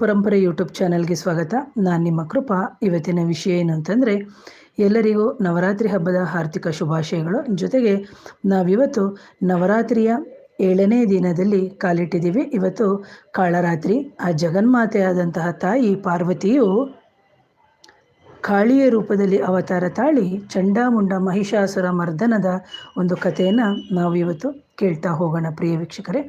ಪರಂಪರೆ ಯೂಟ್ಯೂಬ್ ಚಾನಲ್ಗೆ ಸ್ವಾಗತ. ನಾನು ನಿಮ್ಮ ಕೃಪಾ. ಇವತ್ತಿನ ವಿಷಯ ಏನು ಅಂತಂದರೆ ಎಲ್ಲರಿಗೂ ನವರಾತ್ರಿ ಹಬ್ಬದ ಆರ್ಥಿಕ ಶುಭಾಶಯಗಳು. ಜೊತೆಗೆ ನಾವಿವತ್ತು ನವರಾತ್ರಿಯ ಏಳನೇ ದಿನದಲ್ಲಿ ಕಾಲಿಟ್ಟಿದ್ದೀವಿ. ಇವತ್ತು ಕಾಳರಾತ್ರಿ. ಆ ಜಗನ್ಮಾತೆಯಾದಂತಹ ತಾಯಿ ಪಾರ್ವತಿಯು ಕಾಳಿಯ ರೂಪದಲ್ಲಿ ಅವತಾರ ತಾಳಿ ಚಂಡಾಮುಂಡ ಮಹಿಷಾಸುರ ಮರ್ದನದ ಒಂದು ಕಥೆಯನ್ನು ನಾವು ಇವತ್ತು ಕೇಳ್ತಾ ಹೋಗೋಣ, ಪ್ರಿಯ ವೀಕ್ಷಕರೇ.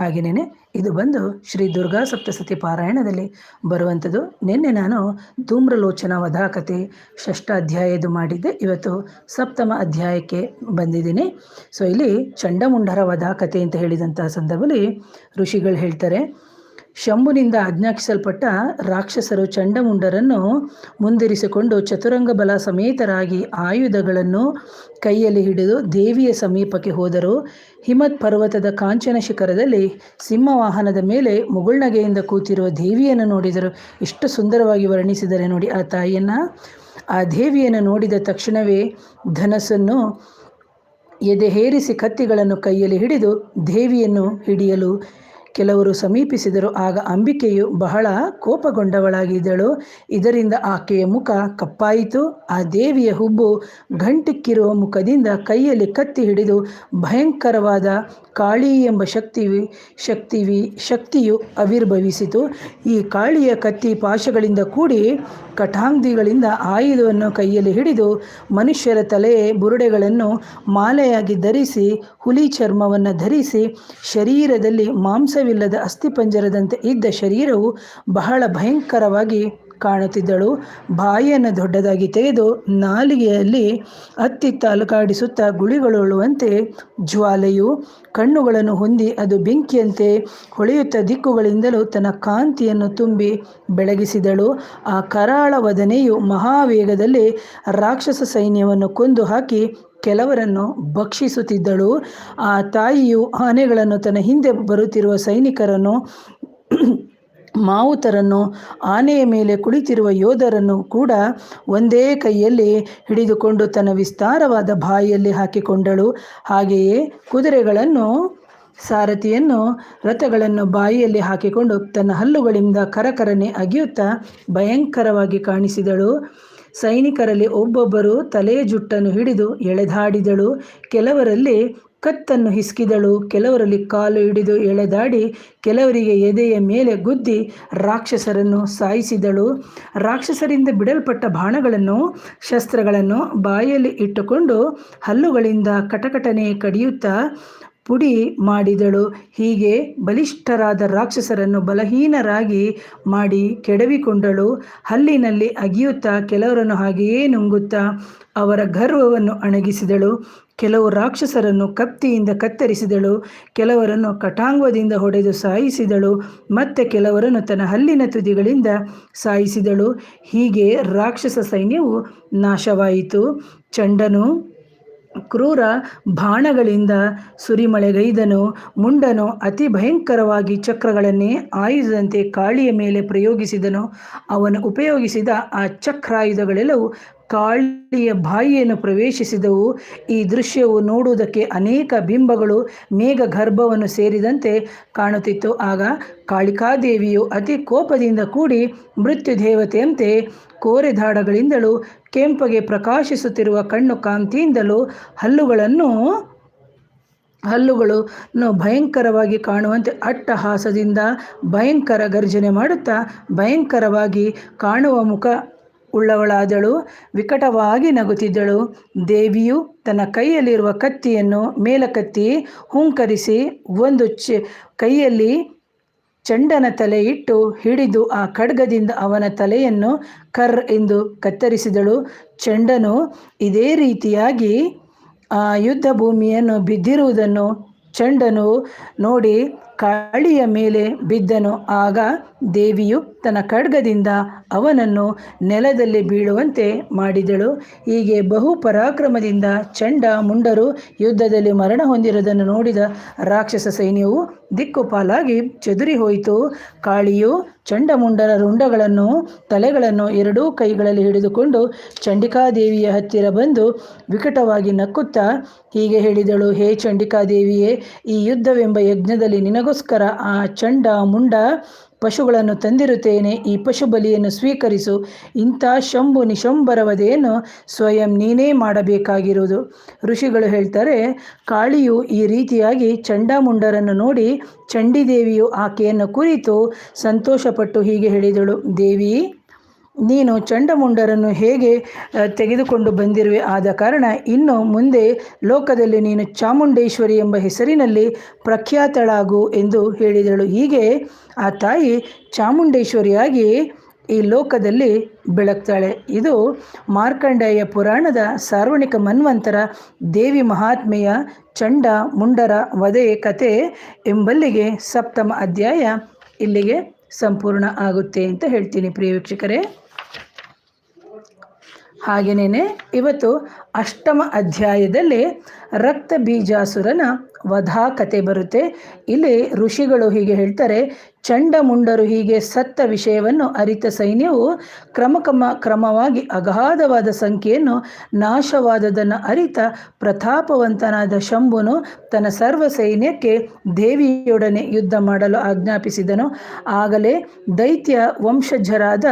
ಹಾಗೆಯೇ ಇದು ಬಂದು ಶ್ರೀ ದುರ್ಗಾ ಸಪ್ತಸತಿ ಪಾರಾಯಣದಲ್ಲಿ ಬರುವಂಥದ್ದು. ನಿನ್ನೆ ನಾನು ಧೂಮ್ರಲೋಚನ ವಧಾಕತೆ ಷಷ್ಠ ಅಧ್ಯಾಯದು ಮಾಡಿದ್ದೆ. ಇವತ್ತು ಸಪ್ತಮ ಅಧ್ಯಾಯಕ್ಕೆ ಬಂದಿದ್ದೀನಿ. ಸೊ ಇಲ್ಲಿ ಚಂಡಮುಂಡರ ವಧಾಕತೆ ಅಂತ ಹೇಳಿದಂಥ ಸಂದರ್ಭದಲ್ಲಿ ಋಷಿಗಳು ಹೇಳ್ತಾರೆ ಶಂಭುನಿಂದ ಆಜ್ಞಾಪಿಸಲ್ಪಟ್ಟ ರಾಕ್ಷಸರು ಚಂಡಮುಂಡರನ್ನು ಮುಂದಿರಿಸಿಕೊಂಡು ಚತುರಂಗ ಬಲ ಸಮೇತರಾಗಿ ಆಯುಧಗಳನ್ನು ಕೈಯಲ್ಲಿ ಹಿಡಿದು ದೇವಿಯ ಸಮೀಪಕ್ಕೆ ಹೋದರು. ಹಿಮತ್ ಪರ್ವತದ ಕಾಂಚನ ಶಿಖರದಲ್ಲಿ ಸಿಂಹವಾಹನದ ಮೇಲೆ ಮುಗುಳ್ನಗೆಯಿಂದ ಕೂತಿರುವ ದೇವಿಯನ್ನು ನೋಡಿದರು. ಎಷ್ಟು ಸುಂದರವಾಗಿ ವರ್ಣಿಸಿದರೆ ನೋಡಿ ಆ ತಾಯಿಯನ್ನು. ಆ ದೇವಿಯನ್ನು ನೋಡಿದ ತಕ್ಷಣವೇ ಧನಸ್ಸನ್ನು ಎದೆಹೇರಿಸಿ ಕತ್ತಿಗಳನ್ನು ಕೈಯಲ್ಲಿ ಹಿಡಿದು ದೇವಿಯನ್ನು ಹಿಡಿಯಲು ಕೆಲವರು ಸಮೀಪಿಸಿದರು. ಆಗ ಅಂಬಿಕೆಯು ಬಹಳ ಕೋಪಗೊಂಡವಳಾಗಿದ್ದಳು. ಇದರಿಂದ ಆಕೆಯ ಮುಖ ಕಪ್ಪಾಯಿತು. ಆ ದೇವಿಯ ಹುಬ್ಬು ಗಂಟಿಕ್ಕಿರುವ ಮುಖದಿಂದ ಕೈಯಲ್ಲಿ ಕತ್ತಿ ಹಿಡಿದು ಭಯಂಕರವಾದ ಕಾಳಿ ಎಂಬ ಶಕ್ತಿ ಶಕ್ತಿವಿ ಶಕ್ತಿಯು ಆವಿರ್ಭವಿಸಿತು. ಈ ಕಾಳಿಯ ಕತ್ತಿ ಪಾಶಗಳಿಂದ ಕೂಡಿ ಕಟಾಂಗ್ದಿಗಳಿಂದ ಆಯುಧವನ್ನು ಕೈಯಲ್ಲಿ ಹಿಡಿದು ಮನುಷ್ಯರ ತಲೆ ಬುರುಡೆಗಳನ್ನು ಮಾಲೆಯಾಗಿ ಧರಿಸಿ ಹುಲಿ ಚರ್ಮವನ್ನು ಧರಿಸಿ ಶರೀರದಲ್ಲಿ ಮಾಂಸವಿಲ್ಲದ ಅಸ್ಥಿಪಂಜರದಂತೆ ಇದ್ದ ಶರೀರವು ಬಹಳ ಭಯಂಕರವಾಗಿ ಕಾಣುತ್ತಿದ್ದಳು. ಬಾಯಿಯನ್ನು ದೊಡ್ಡದಾಗಿ ತೆಗೆದು ನಾಲಿಗೆಯಲ್ಲಿ ಅತ್ತಿತ್ತ ಅಲುಕಾಡಿಸುತ್ತಾ ಗುಳಿಗಳುಳುವಂತೆ ಜ್ವಾಲೆಯು ಕಣ್ಣುಗಳನ್ನು ಹೊಂದಿ ಅದು ಬೆಂಕಿಯಂತೆ ಹೊಳೆಯುತ್ತ ದಿಕ್ಕುಗಳಿಂದಲೂ ತನ್ನ ಕಾಂತಿಯನ್ನು ತುಂಬಿ ಬೆಳಗಿಸಿದಳು. ಆ ಕರಾಳ ವದನೆಯು ಮಹಾವೇಗದಲ್ಲಿ ರಾಕ್ಷಸ ಸೈನ್ಯವನ್ನು ಕೊಂದು ಹಾಕಿ ಕೆಲವರನ್ನು ಭಕ್ಷಿಸುತ್ತಿದ್ದಳು. ಆ ತಾಯಿಯು ಆನೆಗಳನ್ನು ತನ್ನ ಹಿಂದೆ ಬರುತ್ತಿರುವ ಸೈನಿಕರನ್ನು, ಮಾವುತರನ್ನು, ಆನೆಯ ಮೇಲೆ ಕುಳಿತಿರುವ ಯೋಧರನ್ನು ಕೂಡ ಒಂದೇ ಕೈಯಲ್ಲಿ ಹಿಡಿದುಕೊಂಡು ತನ್ನ ವಿಸ್ತಾರವಾದ ಬಾಯಿಯಲ್ಲಿ ಹಾಕಿಕೊಂಡಳು. ಹಾಗೆಯೇ ಕುದುರೆಗಳನ್ನು, ಸಾರಥಿಯನ್ನು, ರಥಗಳನ್ನು ಬಾಯಿಯಲ್ಲಿ ಹಾಕಿಕೊಂಡು ತನ್ನ ಹಲ್ಲುಗಳಿಂದ ಕರಕರನೆ ಅಗಿಯುತ್ತಾ ಭಯಂಕರವಾಗಿ ಕಾಣಿಸಿದಳು. ಸೈನಿಕರಲ್ಲಿ ಒಬ್ಬೊಬ್ಬರು ತಲೆ ಜುಟ್ಟನ್ನು ಹಿಡಿದು ಎಳೆದಾಡಿದಳು. ಕೆಲವರಲ್ಲಿ ಕತ್ತನ್ನು ಹಿಸ್ಕಿದಳು, ಕೆಲವರಲ್ಲಿ ಕಾಲು ಹಿಡಿದು ಎಳೆದಾಡಿ, ಕೆಲವರಿಗೆ ಎದೆಯ ಮೇಲೆ ಗುದ್ದಿ ರಾಕ್ಷಸರನ್ನು ಸಾಯಿಸಿದಳು. ರಾಕ್ಷಸರಿಂದ ಬಿಡಲ್ಪಟ್ಟ ಬಾಣಗಳನ್ನು, ಶಸ್ತ್ರಗಳನ್ನು ಬಾಯಲ್ಲಿ ಇಟ್ಟುಕೊಂಡು ಹಲ್ಲುಗಳಿಂದ ಕಟಕಟನೆ ಕಡಿಯುತ್ತಾ ಪುಡಿ ಮಾಡಿದಳು. ಹೀಗೆ ಬಲಿಷ್ಠರಾದ ರಾಕ್ಷಸರನ್ನು ಬಲಹೀನರಾಗಿ ಮಾಡಿ ಕೆಡವಿಕೊಂಡಳು. ಹಲ್ಲಿನಲ್ಲಿ ಅಗಿಯುತ್ತಾ ಕೆಲವರನ್ನು ಹಾಗೆಯೇ ನುಂಗುತ್ತಾ ಅವರ ಗರ್ವವನ್ನು ಅಣಗಿಸಿದಳು. ಕೆಲವು ರಾಕ್ಷಸರನ್ನು ಕತ್ತಿಯಿಂದ ಕತ್ತರಿಸಿದಳು. ಕೆಲವರನ್ನು ಕಟಾಂಗದಿಂದ ಹೊಡೆದು ಸಾಯಿಸಿದಳು. ಮತ್ತೆ ಕೆಲವರನ್ನು ತನ್ನ ಹಲ್ಲಿನ ತುದಿಗಳಿಂದ ಸಾಯಿಸಿದಳು. ಹೀಗೆ ರಾಕ್ಷಸ ಸೈನ್ಯವು ನಾಶವಾಯಿತು. ಚಂಡನು ಕ್ರೂರ ಬಾಣಗಳಿಂದ ಸುರಿಮಳೆಗೈದನು, ಮುಂಡನು ಅತಿ ಭಯಂಕರವಾಗಿ ಚಕ್ರಗಳನ್ನೇ ಆಯುಧದಂತೆ ಕಾಳಿಯ ಮೇಲೆ ಪ್ರಯೋಗಿಸಿದನು, ಅವನು ಉಪಯೋಗಿಸಿದ ಆ ಚಕ್ರಾಯುಧಗಳೆಲ್ಲವೂ ಕಾಳಿಯ ಬಾಯಿಯನ್ನು ಪ್ರವೇಶಿಸಿದವು. ಈ ದೃಶ್ಯವು ನೋಡುವುದಕ್ಕೆ ಅನೇಕ ಬಿಂಬಗಳು ಮೇಘ ಗರ್ಭವನ್ನು ಸೇರಿದಂತೆ ಕಾಣುತ್ತಿತ್ತು. ಆಗ ಕಾಳಿಕಾದೇವಿಯು ಅತಿ ಕೋಪದಿಂದ ಕೂಡಿ ಮೃತ್ಯು ದೇವತೆಯಂತೆ ಕೋರೆದಾಡಗಳಿಂದಲೂ ಕೆಂಪಗೆ ಪ್ರಕಾಶಿಸುತ್ತಿರುವ ಕಣ್ಣು ಕಾಂತಿಯಿಂದಲೂ ಹಲ್ಲುಗಳನ್ನು ಹಲ್ಲುಗಳು ಭಯಂಕರವಾಗಿ ಕಾಣುವಂತೆ ಅಟ್ಟಹಾಸದಿಂದ ಭಯಂಕರ ಗರ್ಜನೆ ಮಾಡುತ್ತಾ ಭಯಂಕರವಾಗಿ ಕಾಣುವ ಮುಖ ಉಳ್ಳವಳಾದಳು, ವಿಕಟವಾಗಿ ನಗುತ್ತಿದ್ದಳು. ದೇವಿಯು ತನ್ನ ಕೈಯಲ್ಲಿರುವ ಕತ್ತಿಯನ್ನು ಮೇಲಕತ್ತಿ ಹುಂಕರಿಸಿ ಒಂದು ಕೈಯಲ್ಲಿ ಚಂಡನ ತಲೆ ಇಟ್ಟು ಹಿಡಿದು ಆ ಖಡ್ಗದಿಂದ ಅವನ ತಲೆಯನ್ನು ಕರ್ ಎಂದು ಕತ್ತರಿಸಿದಳು. ಚಂಡನು ಇದೇ ರೀತಿಯಾಗಿ ಆ ಯುದ್ಧ ಭೂಮಿಯನ್ನು ಬಿದ್ದಿರುವುದನ್ನು ಚಂಡನು ನೋಡಿ ಕಾಳಿಯ ಮೇಲೆ ಬಿದ್ದನು. ಆಗ ದೇವಿಯು ತನ್ನ ಖಡ್ಗದಿಂದ ಅವನನ್ನು ನೆಲದಲ್ಲಿ ಬೀಳುವಂತೆ ಮಾಡಿದಳು. ಹೀಗೆ ಬಹು ಪರಾಕ್ರಮದಿಂದ ಚಂಡ ಮುಂಡರು ಯುದ್ಧದಲ್ಲಿ ಮರಣ ಹೊಂದಿರುವುದನ್ನು ನೋಡಿದ ರಾಕ್ಷಸ ಸೈನ್ಯವು ದಿಕ್ಕುಪಾಲಾಗಿ ಚದುರಿ ಹೋಯಿತು ಕಾಳಿಯು ಚಂಡಮುಂಡರ ರುಂಡಗಳನ್ನು, ತಲೆಗಳನ್ನು ಎರಡೂ ಕೈಗಳಲ್ಲಿ ಹಿಡಿದುಕೊಂಡು ಚಂಡಿಕಾದೇವಿಯ ಹತ್ತಿರ ಬಂದು ವಿಕಟವಾಗಿ ನಕ್ಕುತ್ತಾ ಹೀಗೆ ಹೇಳಿದಳು, ಹೇ ಚಂಡಿಕಾದೇವಿಯೇ, ಈ ಯುದ್ಧವೆಂಬ ಯಜ್ಞದಲ್ಲಿ ನಿನಗೋಸ್ಕರ ಆ ಚಂಡ, ಮುಂಡ ಪಶುಗಳನ್ನು ತಂದಿರುತ್ತೇನೆ. ಈ ಪಶು ಬಲಿಯನ್ನು ಸ್ವೀಕರಿಸು. ಇಂಥ ಶಂಭು ನಿಶಂಬರವದೆಯನ್ನು ಸ್ವಯಂ ನೀನೇ ಮಾಡಬೇಕಾಗಿರುವುದು. ಋಷಿಗಳು ಹೇಳ್ತಾರೆ, ಕಾಳಿಯು ಈ ರೀತಿಯಾಗಿ ಚಂಡಾಮುಂಡರನ್ನು ನೋಡಿ ಚಂಡಿದೇವಿಯು ಆಕೆಯನ್ನು ಕುರಿತು ಸಂತೋಷಪಟ್ಟು ಹೀಗೆ ಹೇಳಿದಳು. ದೇವಿ ನೀನು ಚಂಡಮುಂಡರನ್ನು ಹೇಗೆ ತೆಗೆದುಕೊಂಡು ಬಂದಿರುವೆ? ಆದ ಕಾರಣ ಇನ್ನು ಮುಂದೆ ಲೋಕದಲ್ಲಿ ನೀನು ಚಾಮುಂಡೇಶ್ವರಿ ಎಂಬ ಹೆಸರಿನಲ್ಲಿ ಪ್ರಖ್ಯಾತಳಾಗು ಎಂದು ಹೇಳಿದಳು. ಹೀಗೆ ಆ ತಾಯಿ ಚಾಮುಂಡೇಶ್ವರಿಯಾಗಿ ಈ ಲೋಕದಲ್ಲಿ ಬೆಳಗ್ತಾಳೆ. ಇದು ಮಾರ್ಕಂಡೇಯ ಪುರಾಣದ ಸಾರ್ವಣಿಕ ಮನ್ವಂತರ ದೇವಿ ಮಹಾತ್ಮೆಯ ಚಂಡ ಮುಂಡರ ವಧೆ ಕತೆ ಎಂಬಲ್ಲಿಗೆ ಸಪ್ತಮ ಅಧ್ಯಾಯ ಇಲ್ಲಿಗೆ ಸಂಪೂರ್ಣ ಆಗುತ್ತೆ ಅಂತ ಹೇಳ್ತೀನಿ ಪ್ರಿಯ ವೀಕ್ಷಕರೇ. ಹಾಗೆಯೇ ಇವತ್ತು ಅಷ್ಟಮ ಅಧ್ಯಾಯದಲ್ಲಿ ರಕ್ತ ಬೀಜಾಸುರನ ವಧಾ ಕತೆ ಬರುತ್ತೆ. ಇಲ್ಲಿ ಋಷಿಗಳು ಹೀಗೆ ಹೇಳ್ತಾರೆ ಚಂಡಮುಂಡರು ಹೀಗೆ ಸತ್ತ ವಿಷಯವನ್ನು ಅರಿತ ಸೈನ್ಯವು ಕ್ರಮ ಕ್ರಮ ಕ್ರಮವಾಗಿ ಅಗಾಧವಾದ ಸಂಖ್ಯೆಯನ್ನು ನಾಶವಾದದನ್ನು ಅರಿತ ಪ್ರತಾಪವಂತನಾದ ಶಂಭುನು ತನ್ನ ಸರ್ವ ಸೈನ್ಯಕ್ಕೆ ದೇವಿಯೊಡನೆ ಯುದ್ಧ ಮಾಡಲು ಆಜ್ಞಾಪಿಸಿದನು. ಆಗಲೇ ದೈತ್ಯ ವಂಶಜರಾದ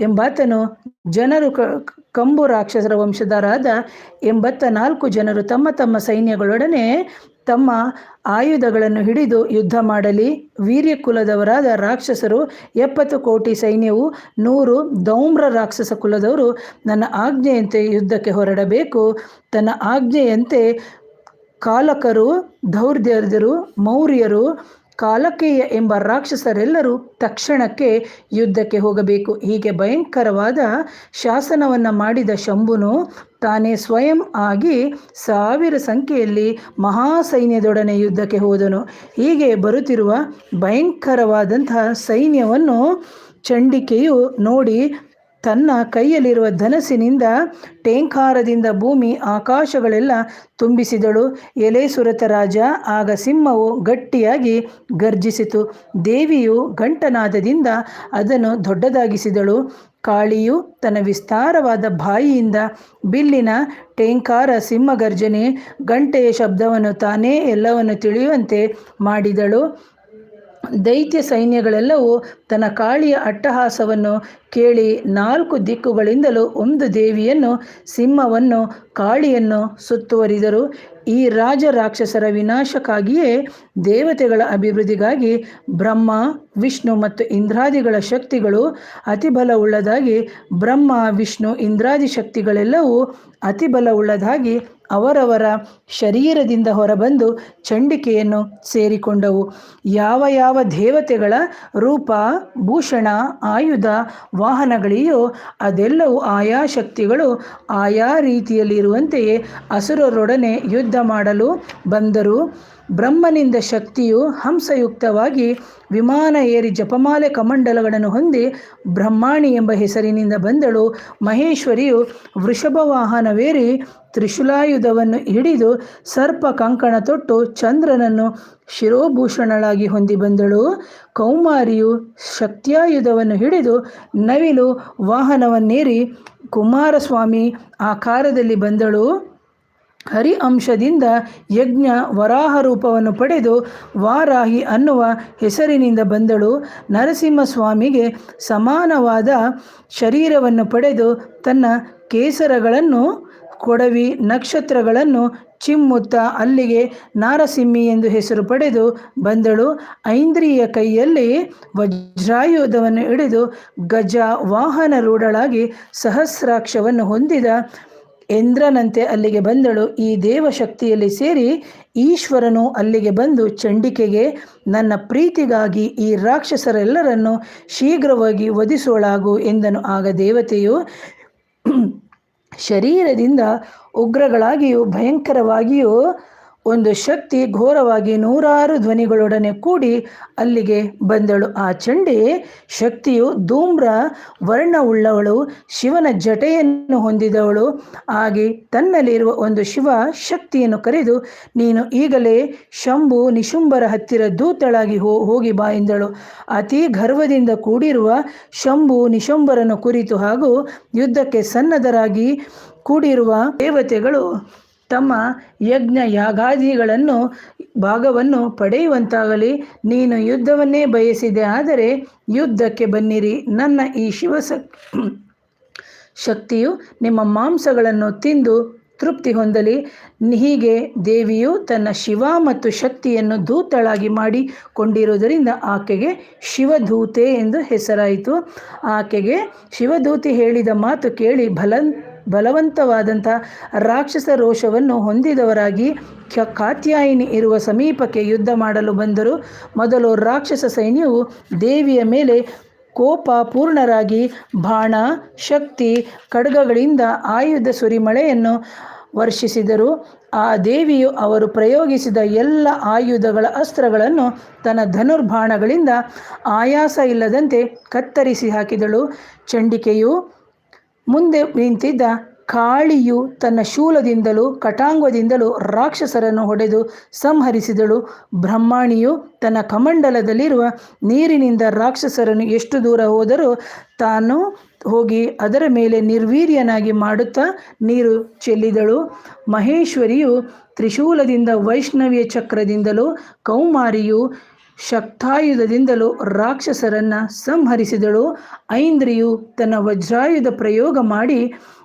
ಎಂಬಾತನು ಜನರು ಕಂಬು ರಾಕ್ಷಸರ ವಂಶದರಾದ ಎಂಬತ್ತ ನಾಲ್ಕು ಜನರು ತಮ್ಮ ತಮ್ಮ ಸೈನ್ಯಗಳೊಡನೆ ತಮ್ಮ ಆಯುಧಗಳನ್ನು ಹಿಡಿದು ಯುದ್ಧ ಮಾಡಲಿ. ವೀರ್ಯ ಕುಲದವರಾದ ರಾಕ್ಷಸರು ಎಪ್ಪತ್ತು ಕೋಟಿ ಸೈನ್ಯವು ನೂರು ದೌಮ್ರ ರಾಕ್ಷಸ ಕುಲದವರು ನನ್ನ ಆಜ್ಞೆಯಂತೆ ಯುದ್ಧಕ್ಕೆ ಹೊರಡಬೇಕು. ತನ್ನ ಆಜ್ಞೆಯಂತೆ ಕಾಲಕರು ದೌರ್ಧರ್ಯರು ಮೌರ್ಯರು ಕಾಲಕೇಯ ಎಂಬ ರಾಕ್ಷಸರೆಲ್ಲರೂ ತಕ್ಷಣಕ್ಕೆ ಯುದ್ಧಕ್ಕೆ ಹೋಗಬೇಕು. ಹೀಗೆ ಭಯಂಕರವಾದ ಶಾಸನವನ್ನು ಮಾಡಿದ ಶಂಭುನು ತಾನೇ ಸ್ವಯಂ ಆಗಿ ಸಾವಿರ ಸಂಖ್ಯೆಯಲ್ಲಿ ಮಹಾಸೈನ್ಯದೊಡನೆ ಯುದ್ಧಕ್ಕೆ ಹೋದನು. ಹೀಗೆ ಬರುತ್ತಿರುವ ಭಯಂಕರವಾದಂತಹ ಸೈನ್ಯವನ್ನು ಚಂಡಿಕೆಯು ನೋಡಿ ತನ್ನ ಕೈಯಲ್ಲಿರುವ ಧನಸ್ಸಿನಿಂದ ಟೇಂಕಾರದಿಂದ ಭೂಮಿ ಆಕಾಶಗಳೆಲ್ಲ ತುಂಬಿಸಿದಳು. ಎಲೆ ಸುರತ ರಾಜ ಆಗ ಸಿಂಹವು ಗಟ್ಟಿಯಾಗಿ ಗರ್ಜಿಸಿತು. ದೇವಿಯು ಗಂಟನಾದದಿಂದ ಅದನ್ನು ದೊಡ್ಡದಾಗಿಸಿದಳು. ಕಾಳಿಯು ತನ್ನ ವಿಸ್ತಾರವಾದ ಬಾಯಿಯಿಂದ ಬಿಲ್ಲಿನ ಟೇಂಕಾರ ಸಿಂಹಗರ್ಜನೆ ಗಂಟೆಯ ಶಬ್ದವನ್ನು ತಾನೇ ಎಲ್ಲವನ್ನು ತಿಳಿಯುವಂತೆ ಮಾಡಿದಳು. ದೈತ್ಯ ಸೈನ್ಯಗಳೆಲ್ಲವೂ ತನ್ನ ಕಾಳಿಯ ಅಟ್ಟಹಾಸವನ್ನು ಕೇಳಿ ನಾಲ್ಕು ದಿಕ್ಕುಗಳಿಂದಲೂ ಒಂದು ದೇವಿಯನ್ನು, ಸಿಂಹವನ್ನು, ಕಾಳಿಯನ್ನು ಸುತ್ತುವರಿದರು. ಈ ರಾಜ ರಾಕ್ಷಸರ ವಿನಾಶಕ್ಕಾಗಿಯೇ ದೇವತೆಗಳ ಅಭಿವೃದ್ಧಿಗಾಗಿ ಬ್ರಹ್ಮ, ವಿಷ್ಣು ಮತ್ತು ಇಂದ್ರಾದಿಗಳ ಶಕ್ತಿಗಳು ಅತಿಬಲವುಳ್ಳದಾಗಿ, ಬ್ರಹ್ಮ, ವಿಷ್ಣು, ಇಂದ್ರಾದಿ ಶಕ್ತಿಗಳೆಲ್ಲವೂ ಅತಿಬಲವುಳ್ಳದಾಗಿ ಅವರವರ ಶರೀರದಿಂದ ಹೊರಬಂದು ಚಂಡಿಕೆಯನ್ನು ಸೇರಿಕೊಂಡವು. ಯಾವ ಯಾವ ದೇವತೆಗಳ ರೂಪ, ಭೂಷಣ, ಆಯುಧ ವಾಹನಗಳಿಯೋ ಅದೆಲ್ಲವೂ ಆಯಾ ಶಕ್ತಿಗಳು ಆಯಾ ರೀತಿಯಲ್ಲಿರುವಂತೆಯೇ ಅಸುರರೊಡನೆ ಯುದ್ಧ ಮಾಡಲು ಬಂದರು. ಬ್ರಹ್ಮನಿಂದ ಶಕ್ತಿಯು ಹಂಸಯುಕ್ತವಾಗಿ ವಿಮಾನ ಏರಿ ಜಪಮಾಲೆ ಕಮಂಡಲಗಳನ್ನು ಹೊಂದಿ ಬ್ರಹ್ಮಾಣಿ ಎಂಬ ಹೆಸರಿನಿಂದ ಬಂದಳು. ಮಹೇಶ್ವರಿಯು ವೃಷಭ ವಾಹನವೇರಿ ತ್ರಿಶೂಲಾಯುಧವನ್ನು ಹಿಡಿದು ಸರ್ಪ ಕಂಕಣ ತೊಟ್ಟು ಚಂದ್ರನನ್ನು ಶಿರೋಭೂಷಣಳಾಗಿ ಹೊಂದಿ ಬಂದಳು. ಕೌಮಾರಿಯು ಶಕ್ತ್ಯಾಯುಧವನ್ನು ಹಿಡಿದು ನವಿಲು ವಾಹನವನ್ನೇರಿ ಕುಮಾರಸ್ವಾಮಿ ಆಕಾರದಲ್ಲಿ ಬಂದಳು. ಹರಿ ಅಂಶದಿಂದ ಯಜ್ಞ ವರಾಹ ರೂಪವನ್ನು ಪಡೆದು ವಾರಾಹಿ ಅನ್ನುವ ಹೆಸರಿನಿಂದ ಬಂದಳು. ನರಸಿಂಹಸ್ವಾಮಿಗೆ ಸಮಾನವಾದ ಶರೀರವನ್ನು ಪಡೆದು ತನ್ನ ಕೇಸರಗಳನ್ನು ಕೊಡವಿ ನಕ್ಷತ್ರಗಳನ್ನು ಚಿಮ್ಮುತ್ತ ಅಲ್ಲಿಗೆ ನಾರಸಿಂಹಿ ಎಂದು ಹೆಸರು ಪಡೆದು ಬಂದಳು. ಐಂದ್ರಿಯ ಕೈಯಲ್ಲಿ ವಜ್ರಾಯುಧವನ್ನು ಹಿಡಿದು ಗಜ ವಾಹನ ರೂಢಳಾಗಿ ಸಹಸ್ರಾಕ್ಷವನ್ನು ಹೊಂದಿದ ಇಂದ್ರನಂತೆ ಅಲ್ಲಿಗೆ ಬಂದಳು. ಈ ದೇವಶಕ್ತಿಯಲ್ಲಿ ಸೇರಿ ಈಶ್ವರನು ಅಲ್ಲಿಗೆ ಬಂದು ಚಂಡಿಕೆಗೆ, ನನ್ನ ಪ್ರೀತಿಗಾಗಿ ಈ ರಾಕ್ಷಸರೆಲ್ಲರನ್ನು ಶೀಘ್ರವಾಗಿ ವಧಿಸೋಳಾಗು ಎಂದನು. ಆಗ ದೇವತೆಯು ಶರೀರದಿಂದ ಉಗ್ರಗಳಾಗಿಯೂ ಭಯಂಕರವಾಗಿಯೂ ಒಂದು ಶಕ್ತಿ ಘೋರವಾಗಿ ನೂರಾರು ಧ್ವನಿಗಳೊಡನೆ ಕೂಡಿ ಅಲ್ಲಿಗೆ ಬಂದಳು. ಆ ಚಂಡಿ ಶಕ್ತಿಯು ಧೂಮ್ರ ವರ್ಣವುಳ್ಳವಳು, ಶಿವನ ಜಟೆಯನ್ನು ಹೊಂದಿದವಳು. ಹಾಗೆ ತನ್ನಲ್ಲಿರುವ ಒಂದು ಶಿವ ಶಕ್ತಿಯನ್ನು ಕರೆದು, ನೀನು ಈಗಲೇ ಶಂಭು ನಿಶುಂಬರ ಹತ್ತಿರ ದೂತಳಾಗಿ ಹೋಗಿ ಬಾ ಎಂದಳು. ಅತಿ ಗರ್ವದಿಂದ ಕೂಡಿರುವ ಶಂಭು ನಿಶುಂಬರನ್ನು ಕುರಿತು ಹಾಗೂ ಯುದ್ಧಕ್ಕೆ ಸನ್ನದ್ಧರಾಗಿ ಕೂಡಿರುವ ದೇವತೆಗಳು ತಮ್ಮ ಯಜ್ಞ ಯಾಗಾದಿಗಳನ್ನು, ಭಾಗವನ್ನು ಪಡೆಯುವಂತಾಗಲಿ. ನೀನು ಯುದ್ಧವನ್ನೇ ಬಯಸಿದೆ, ಆದರೆ ಯುದ್ಧಕ್ಕೆ ಬನ್ನಿರಿ. ನನ್ನ ಈ ಶಿವಸ, ಶಕ್ತಿಯು ನಿಮ್ಮ ಮಾಂಸಗಳನ್ನು ತಿಂದು ತೃಪ್ತಿ ಹೊಂದಲಿ. ಹೀಗೆ ದೇವಿಯು ತನ್ನ ಶಿವ ಮತ್ತು ಶಕ್ತಿಯನ್ನು ದೂತಳಾಗಿ ಮಾಡಿಕೊಂಡಿರುವುದರಿಂದ ಆಕೆಗೆ ಶಿವಧೂತೆ ಎಂದು ಹೆಸರಾಯಿತು. ಆಕೆಗೆ ಶಿವಧೂತಿ ಹೇಳಿದ ಮಾತು ಕೇಳಿ ಬಲ ಬಲವಂತವಾದಂಥ ರಾಕ್ಷಸ ರೋಷವನ್ನು ಹೊಂದಿದವರಾಗಿ ಕಾತ್ಯಾಯಿನಿ ಇರುವ ಸಮೀಪಕ್ಕೆ ಯುದ್ಧ ಮಾಡಲು ಬಂದರು. ಮೊದಲು ರಾಕ್ಷಸ ಸೈನ್ಯವು ದೇವಿಯ ಮೇಲೆ ಕೋಪ ಪೂರ್ಣರಾಗಿ ಬಾಣ, ಶಕ್ತಿ, ಖಡ್ಗಗಳಿಂದ ಆಯುಧ ಸುರಿಮಳೆಯನ್ನು ವರ್ಷಿಸಿದರು. ಆ ದೇವಿಯು ಅವರು ಪ್ರಯೋಗಿಸಿದ ಎಲ್ಲ ಆಯುಧಗಳ ಅಸ್ತ್ರಗಳನ್ನು ತನ್ನ ಧನುರ್ಬಾಣಗಳಿಂದ ಆಯಾಸ ಇಲ್ಲದಂತೆ ಕತ್ತರಿಸಿ ಹಾಕಿದಳು. ಚಂಡಿಕೆಯು ಮುಂದೆ ನಿಂತಿದ್ದ ಕಾಳಿಯು ತನ್ನ ಶೂಲದಿಂದಲೂ ಕಟಾಂಗದಿಂದಲೂ ರಾಕ್ಷಸರನ್ನು ಹೊಡೆದು ಸಂಹರಿಸಿದಳು. ಬ್ರಹ್ಮಾಣಿಯು ತನ್ನ ಕಮಂಡಲದಲ್ಲಿರುವ ನೀರಿನಿಂದ ರಾಕ್ಷಸರನ್ನು ಎಷ್ಟು ದೂರ ಹೋದರೂ ತಾನು ಹೋಗಿ ಅದರ ಮೇಲೆ ನಿರ್ವೀರ್ಯನಾಗಿ ಮಾಡುತ್ತಾ ನೀರು ಚೆಲ್ಲಿದಳು. ಮಹೇಶ್ವರಿಯು ತ್ರಿಶೂಲದಿಂದ ವೈಷ್ಣವಿಯ ಚಕ್ರದಿಂದಲೂ ಕೌಮಾರಿಯು ಶಕ್ತಾಯುಧದಿಂದಲೂ ರಾಕ್ಷಸರನ್ನು ಸಂಹರಿಸಿದಳು. ಐಂದ್ರಿಯು ತನ್ನ ವಜ್ರಾಯುಧ ಪ್ರಯೋಗ ಮಾಡಿ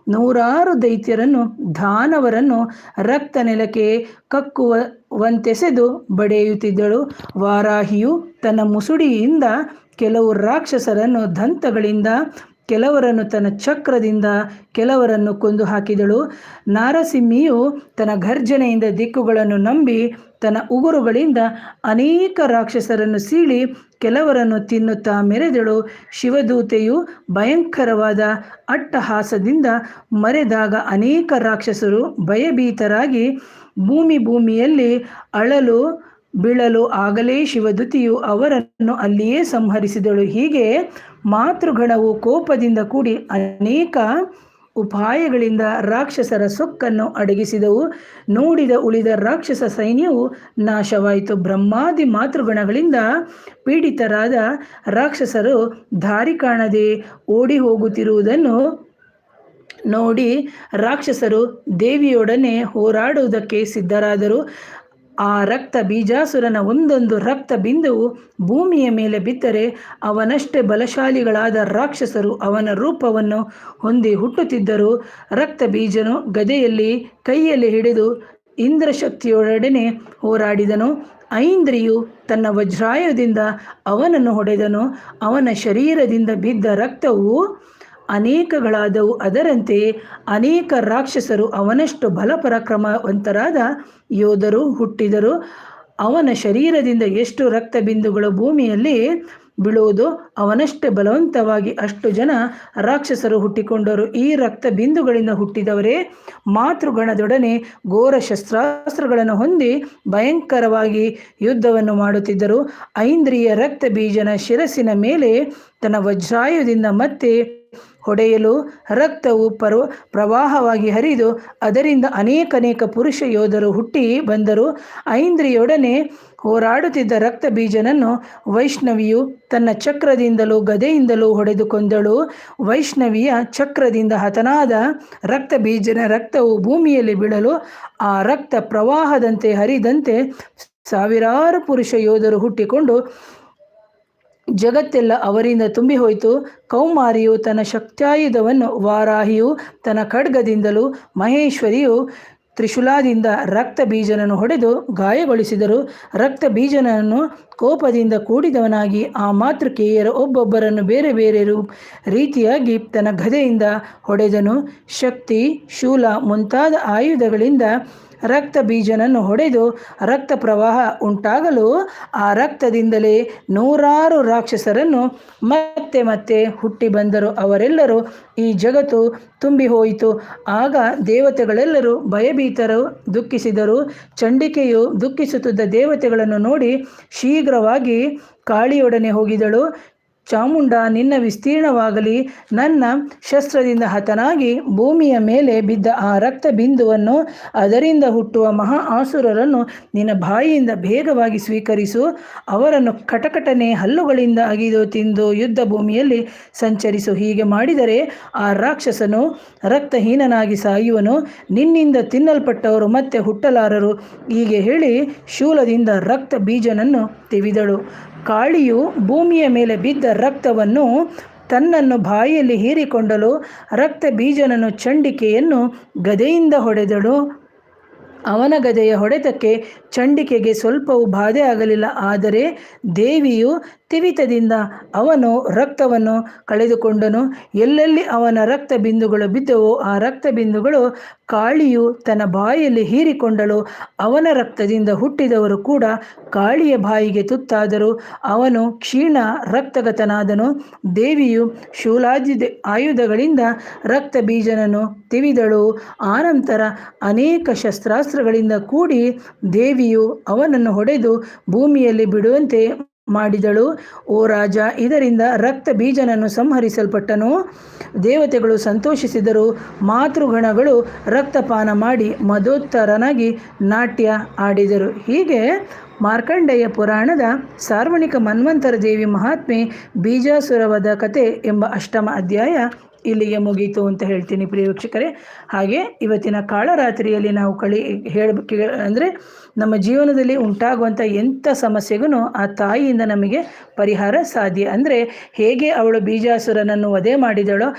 ನೂರಾರು ದೈತ್ಯರನ್ನು, ದಾನವರನ್ನು ರಕ್ತ ನೆಲಕ್ಕೆ ಕಕ್ಕುವಂತೆಸೆದು ಬಡೆಯುತ್ತಿದ್ದಳು. ವಾರಾಹಿಯು ತನ್ನ ಮುಸುಡಿಯಿಂದ ಕೆಲವು ರಾಕ್ಷಸರನ್ನು ದಂತಗಳಿಂದ, ಕೆಲವರನ್ನು ತನ್ನ ಚಕ್ರದಿಂದ, ಕೆಲವರನ್ನು ಕೊಂದು ಹಾಕಿದಳು ನಾರಸಿಂಹಿಯು ತನ್ನ ಘರ್ಜನೆಯಿಂದ ದಿಕ್ಕುಗಳನ್ನು ನಂಬಿ ತನ್ನ ಉಗುರುಗಳಿಂದ ಅನೇಕ ರಾಕ್ಷಸರನ್ನು ಸೀಳಿ ಕೆಲವರನ್ನು ತಿನ್ನುತ್ತಾ ಮೆರೆದಳು. ಶಿವದೂತೆಯು ಭಯಂಕರವಾದ ಅಟ್ಟಹಾಸದಿಂದ ಮರೆದಾಗ ಅನೇಕ ರಾಕ್ಷಸರು ಭಯಭೀತರಾಗಿ ಭೂಮಿ ಭೂಮಿಯಲ್ಲಿ ಅಳಲು ಬೀಳಲು ಆಗಲೇ ಶಿವದೂತಿಯು ಅವರನ್ನು ಅಲ್ಲಿಯೇ ಸಂಹರಿಸಿದಳು. ಹೀಗೆ ಮಾತೃಗಣವು ಕೋಪದಿಂದ ಕೂಡಿ ಅನೇಕ ಉಪಾಯಗಳಿಂದ ರಾಕ್ಷಸರ ಸೊಕ್ಕನ್ನು ಅಡಗಿಸಿದವು. ನೋಡಿದ ಉಳಿದ ರಾಕ್ಷಸ ಸೈನ್ಯವು ನಾಶವಾಯಿತು. ಬ್ರಹ್ಮಾದಿ ಮಾತೃಗಣಗಳಿಂದ ಪೀಡಿತರಾದ ರಾಕ್ಷಸರು ದಾರಿ ಕಾಣದೆ ಓಡಿ ಹೋಗುತ್ತಿರುವುದನ್ನು ನೋಡಿ ರಾಕ್ಷಸರು ದೇವಿಯೊಡನೆ ಹೋರಾಡುವುದಕ್ಕೆ ಸಿದ್ಧರಾದರು. ಆ ರಕ್ತ ಬೀಜಾಸುರನ ಒಂದೊಂದು ರಕ್ತ ಬಿಂದುವು ಭೂಮಿಯ ಮೇಲೆ ಬಿದ್ದರೆ ಅವನಷ್ಟೇ ಬಲಶಾಲಿಗಳಾದ ರಾಕ್ಷಸರು ಅವನ ರೂಪವನ್ನು ಹೊಂದಿ ಹುಟ್ಟುತ್ತಿದ್ದರು. ರಕ್ತ ಬೀಜನು ಗದೆಯಲ್ಲಿ ಕೈಯಲ್ಲಿ ಹಿಡಿದು ಇಂದ್ರಶಕ್ತಿಯೊಡನೆ ಹೋರಾಡಿದನು. ಐಂದ್ರಿಯು ತನ್ನ ವಜ್ರಾಯದಿಂದ ಅವನನ್ನು ಹೊಡೆದನು. ಅವನ ಶರೀರದಿಂದ ಬಿದ್ದ ರಕ್ತವು ಅನೇಕಗಳಾದವು. ಅದರಂತೆ ಅನೇಕ ರಾಕ್ಷಸರು ಅವನಷ್ಟು ಬಲಪರಾಕ್ರಮವಂತರಾದ ಯೋಧರು ಹುಟ್ಟಿದರು. ಅವನ ಶರೀರದಿಂದ ಎಷ್ಟು ರಕ್ತ ಬಿಂದುಗಳು ಭೂಮಿಯಲ್ಲಿ ಬೀಳುವುದು ಅವನಷ್ಟೇ ಬಲವಂತವಾಗಿ ಅಷ್ಟು ಜನ ರಾಕ್ಷಸರು ಹುಟ್ಟಿಕೊಂಡರು. ಈ ರಕ್ತ ಬಿಂದುಗಳಿಂದ ಹುಟ್ಟಿದವರೇ ಮಾತೃಗಣದೊಡನೆ ಘೋರ ಶಸ್ತ್ರಾಸ್ತ್ರಗಳನ್ನು ಹೊಂದಿ ಭಯಂಕರವಾಗಿ ಯುದ್ಧವನ್ನು ಮಾಡುತ್ತಿದ್ದರು. ಐಂದ್ರಿಯ ರಕ್ತ ಬೀಜನ ಶಿರಸ್ಸಿನ ಮೇಲೆ ತನ್ನ ವಜ್ರಾಯುದಿಂದ ಮತ್ತೆ ಹೊಡೆಯಲು ರಕ್ತವು ಪರ್ವ ಪ್ರವಾಹವಾಗಿ ಹರಿದು ಅದರಿಂದ ಅನೇಕನೇಕ ಪುರುಷ ಯೋಧರು ಹುಟ್ಟಿ ಬಂದರು. ಐಂದ್ರಿಯೊಡನೆ ಹೋರಾಡುತ್ತಿದ್ದ ರಕ್ತ ಬೀಜನನ್ನು ವೈಷ್ಣವಿಯು ತನ್ನ ಚಕ್ರದಿಂದಲೂ ಗದೆಯಿಂದಲೂ ಹೊಡೆದುಕೊಂಡಳು. ವೈಷ್ಣವಿಯ ಚಕ್ರದಿಂದ ಹತನಾದ ರಕ್ತ ಬೀಜನ ರಕ್ತವು ಭೂಮಿಯಲ್ಲಿ ಬೀಳಲು ಆ ರಕ್ತ ಪ್ರವಾಹದಂತೆ ಹರಿದಂತೆ ಸಾವಿರಾರು ಪುರುಷ ಯೋಧರು ಹುಟ್ಟಿಕೊಂಡು ಜಗತ್ತೆಲ್ಲ ಅವರಿಂದ ತುಂಬಿ ಹೋಯಿತು. ಕೌಮಾರಿಯು ತನ್ನ ಶಕ್ತ್ಯಾಯುಧವನ್ನು ವಾರಾಹಿಯು ತನ್ನ ಖಡ್ಗದಿಂದಲೂ ಮಹೇಶ್ವರಿಯು ತ್ರಿಶೂಲಾದಿಂದ ರಕ್ತ ಬೀಜನನ್ನು ಹೊಡೆದು ಗಾಯಗೊಳಿಸಿದರು. ರಕ್ತ ಬೀಜನನ್ನು ಕೋಪದಿಂದ ಕೂಡಿದವನಾಗಿ ಆ ಮಾತೃಕೇಯರ ಒಬ್ಬೊಬ್ಬರನ್ನು ಬೇರೆ ಬೇರೆ ರೀತಿಯಾಗಿ ತನ್ನ ಗದೆಯಿಂದ ಹೊಡೆದನು. ಶಕ್ತಿ, ಶೂಲ ಮುಂತಾದ ಆಯುಧಗಳಿಂದ ರಕ್ತ ಬೀಜನನ್ನು ಹೊಡೆದು ರಕ್ತ ಪ್ರವಾಹ ಉಂಟಾಗಲು ಆ ರಕ್ತದಿಂದಲೇ ನೂರಾರು ರಾಕ್ಷಸರನ್ನು ಮತ್ತೆ ಮತ್ತೆ ಹುಟ್ಟಿ ಬಂದರು. ಅವರೆಲ್ಲರೂ ಈ ಜಗತ್ತು ತುಂಬಿ ಹೋಯಿತು ಆಗ ದೇವತೆಗಳೆಲ್ಲರೂ ಭಯಭೀತರು ದುಃಖಿಸಿದರು. ಚಂಡಿಕೆಯು ದುಃಖಿಸುತ್ತಿದ್ದ ದೇವತೆಗಳನ್ನು ನೋಡಿ ಶೀಘ್ರವಾಗಿ ಕಾಳಿಯೊಡನೆ ಹೋಗಿದಳು. ಚಾಮುಂಡ ನಿನ್ನ ವಿಸ್ತೀರ್ಣವಾಗಲಿ. ನನ್ನ ಶಸ್ತ್ರದಿಂದ ಹತನಾಗಿ ಭೂಮಿಯ ಮೇಲೆ ಬಿದ್ದ ಆ ರಕ್ತ ಬಿಂದುವನ್ನು ಅದರಿಂದ ಹುಟ್ಟುವ ಮಹಾ ಆಸುರರನ್ನು ನಿನ್ನ ಬಾಯಿಯಿಂದ ಬೇಗವಾಗಿ ಸ್ವೀಕರಿಸು. ಅವರನ್ನು ಕಟಕಟನೆ ಹಲ್ಲುಗಳಿಂದ ಅಗಿದು ತಿಂದು ಯುದ್ಧ ಭೂಮಿಯಲ್ಲಿ ಸಂಚರಿಸು. ಹೀಗೆ ಮಾಡಿದರೆ ಆ ರಾಕ್ಷಸನು ರಕ್ತಹೀನನಾಗಿ ಸಾಯುವನು. ನಿನ್ನಿಂದ ತಿನ್ನಲ್ಪಟ್ಟವರು ಮತ್ತೆ ಹುಟ್ಟಲಾರರು. ಹೀಗೆ ಹೇಳಿ ಶೂಲದಿಂದ ರಕ್ತ ಬೀಜನನ್ನು ತೆವಿದಳು. ಕಾಳಿಯು ಭೂಮಿಯ ಮೇಲೆ ಬಿದ್ದ ರಕ್ತವನ್ನು ತನ್ನನ್ನು ಬಾಯಿಯಲ್ಲಿ ಹೀರಿಕೊಂಡಲು ರಕ್ತ ಬೀಜನನ್ನು ಚಂಡಿಕೆಯನ್ನು ಗದೆಯಿಂದ ಹೊಡೆದಳು. ಅವನ ಗದೆಯ ಹೊಡೆತಕ್ಕೆ ಚಂಡಿಕೆಗೆ ಸ್ವಲ್ಪವೂ ಬಾಧೆ ಆಗಲಿಲ್ಲ ಆದರೆ ದೇವಿಯು ತಿವಿತದಿಂದ ಅವನು ರಕ್ತವನ್ನು ಕಳೆದುಕೊಂಡನು. ಎಲ್ಲೆಲ್ಲಿ ಅವನ ರಕ್ತ ಬಿಂದುಗಳು ಬಿದ್ದವೋ ಆ ರಕ್ತ ಬಿಂದುಗಳು ಕಾಳಿಯು ತನ್ನ ಬಾಯಲ್ಲಿ ಹೀರಿಕೊಂಡಳು. ಅವನ ರಕ್ತದಿಂದ ಹುಟ್ಟಿದವರು ಕೂಡ ಕಾಳಿಯ ಬಾಯಿಗೆ ತುತ್ತಾದರು. ಅವನು ಕ್ಷೀಣ ರಕ್ತಗತನಾದನು. ದೇವಿಯು ಶೂಲಾಯುಧ ಆಯುಧಗಳಿಂದ ರಕ್ತ ಬೀಜನನ್ನು ತಿವಿದಳು. ಆನಂತರ ಅನೇಕ ಶಸ್ತ್ರಾಸ್ತ್ರಗಳಿಂದ ಕೂಡಿ ದೇವಿಯು ಅವನನ್ನು ಹೊಡೆದು ಭೂಮಿಯಲ್ಲಿ ಬಿಡುವಂತೆ ಮಾಡಿದಳು. ಓ ರಾಜ, ಇದರಿಂದ ರಕ್ತ ಬೀಜನನ್ನು ಸಂಹರಿಸಲ್ಪಟ್ಟನು. ದೇವತೆಗಳು ಸಂತೋಷಿಸಿದರು. ಮಾತೃಗಣಗಳು ರಕ್ತಪಾನ ಮಾಡಿ ಮದೋತ್ತರನಾಗಿ ನಾಟ್ಯ ಆಡಿದರು. ಹೀಗೆ ಮಾರ್ಕಂಡೇಯ ಪುರಾಣದ ಸಾರ್ವಣಿಕ ಮನ್ವಂತರ ದೇವಿ ಮಹಾತ್ಮೆ ಬೀಜಾಸುರವದ ಕತೆ ಎಂಬ ಅಷ್ಟಮ ಅಧ್ಯಾಯ ಇಲ್ಲಿಗೆ ಮುಗೀತು ಅಂತ ಹೇಳ್ತೀನಿ ಪ್ರಿಯ ಹಾಗೆ ಇವತ್ತಿನ ಕಾಳರಾತ್ರಿಯಲ್ಲಿ ನಾವು ಕಳಿ ಹೇಳಬೇಕು ಅಂದರೆ ನಮ್ಮ ಜೀವನದಲ್ಲಿ ಉಂಟಾಗುವಂಥ ಎಂಥ ಸಮಸ್ಯೆಗೂ ಆ ತಾಯಿಯಿಂದ ನಮಗೆ ಪರಿಹಾರ ಸಾಧ್ಯ. ಅಂದರೆ ಹೇಗೆ ಅವಳು ಬೀಜಾಸುರನನ್ನು ವಧೆ ಮಾಡಿದಳೋ,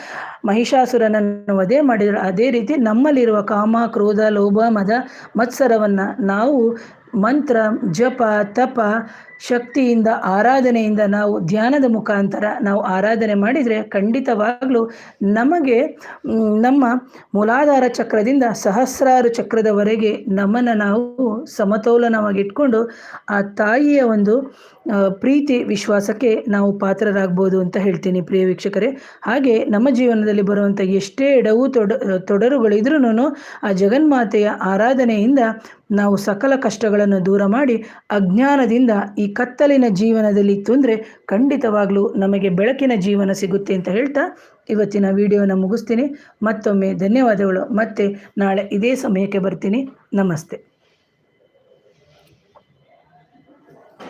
ಮಹಿಷಾಸುರನನ್ನು ವಧೆ ಮಾಡಿದಳು, ಅದೇ ರೀತಿ ನಮ್ಮಲ್ಲಿರುವ ಕಾಮ, ಕ್ರೋಧ, ಲೋಭ, ಮದ, ಮತ್ಸರವನ್ನು ನಾವು ಮಂತ್ರ, ಜಪ, ತಪ ಶಕ್ತಿಯಿಂದ, ಆರಾಧನೆಯಿಂದ ನಾವು ಧ್ಯಾನದ ಮುಖಾಂತರ ನಾವು ಆರಾಧನೆ ಮಾಡಿದರೆ ಖಂಡಿತವಾಗಲೂ ನಮಗೆ ನಮ್ಮ ಮೂಲಾಧಾರ ಚಕ್ರದಿಂದ ಸಹಸ್ರಾರು ಚಕ್ರದವರೆಗೆ ನಮ್ಮನ್ನು ನಾವು ಸಮತೋಲನವಾಗಿ ಇಟ್ಕೊಂಡು ಆ ತಾಯಿಯ ಒಂದು ಪ್ರೀತಿ ವಿಶ್ವಾಸಕ್ಕೆ ನಾವು ಪಾತ್ರರಾಗ್ಬೋದು ಅಂತ ಹೇಳ್ತೀನಿ ಪ್ರಿಯ ವೀಕ್ಷಕರೇ. ಹಾಗೆ ನಮ್ಮ ಜೀವನದಲ್ಲಿ ಬರುವಂಥ ಎಷ್ಟೇ ಎಡವು ತೊಡ ತೊಡರುಗಳಿದ್ರೂ ಆ ಜಗನ್ಮಾತೆಯ ಆರಾಧನೆಯಿಂದ ನಾವು ಸಕಲ ಕಷ್ಟಗಳನ್ನು ದೂರ ಮಾಡಿ ಅಜ್ಞಾನದಿಂದ ಈ ಕತ್ತಲಿನ ಜೀವನದಲ್ಲಿ ತೊಂದರೆ ಖಂಡಿತವಾಗ್ಲೂ ನಮಗೆ ಬೆಳಕಿನ ಜೀವನ ಸಿಗುತ್ತೆ ಅಂತ ಹೇಳ್ತಾ ಇವತ್ತಿನ ವಿಡಿಯೋನ ಮುಗಿಸ್ತೀನಿ. ಮತ್ತೊಮ್ಮೆ ಧನ್ಯವಾದಗಳು. ಮತ್ತೆ ನಾಳೆ ಇದೇ ಸಮಯಕ್ಕೆ ಬರ್ತೀನಿ. ನಮಸ್ತೆ.